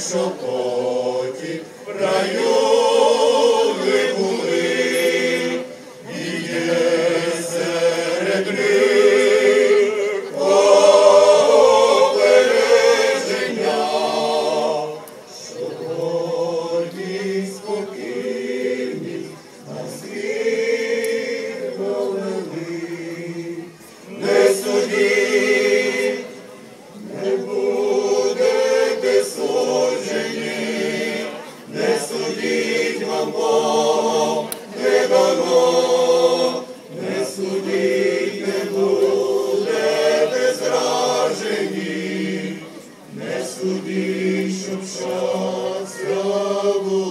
що потік раю. туди, щоб щастя було.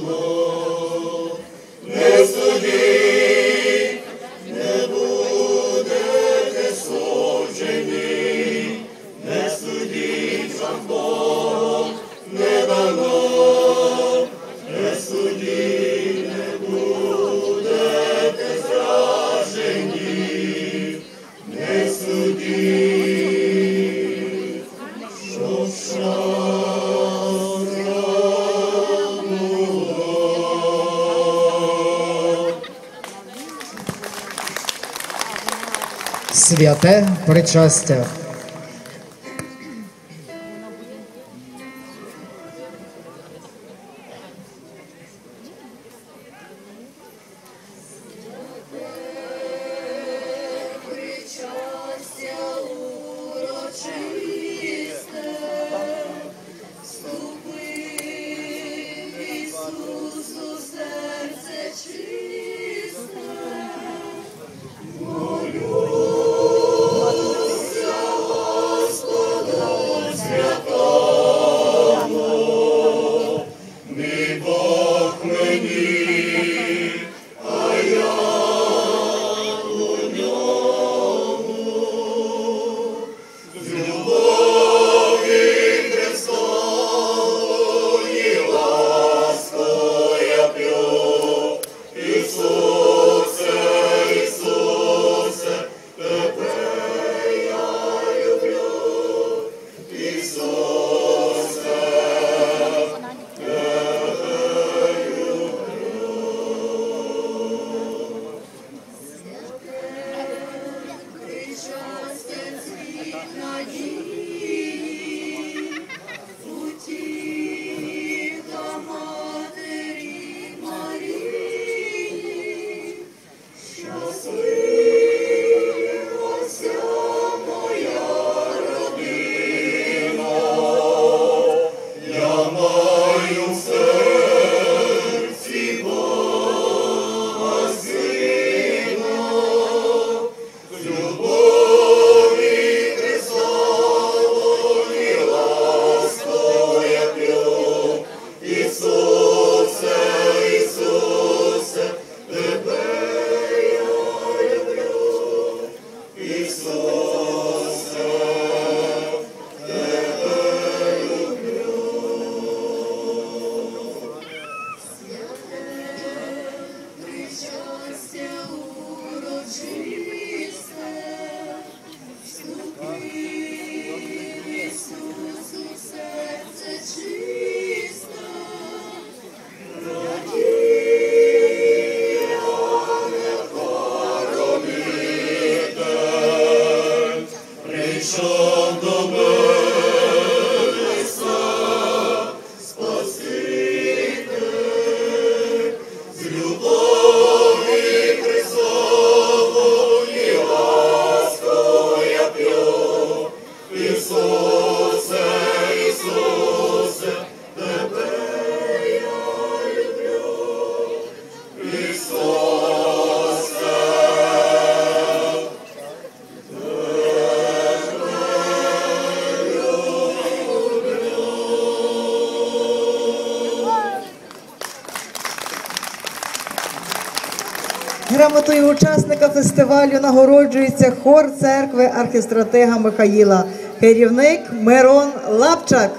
святе причастя. Maggie. Грамотою учасника фестивалю нагороджується хор церкви архістратега Михаїла, керівник Мирон Лапчак.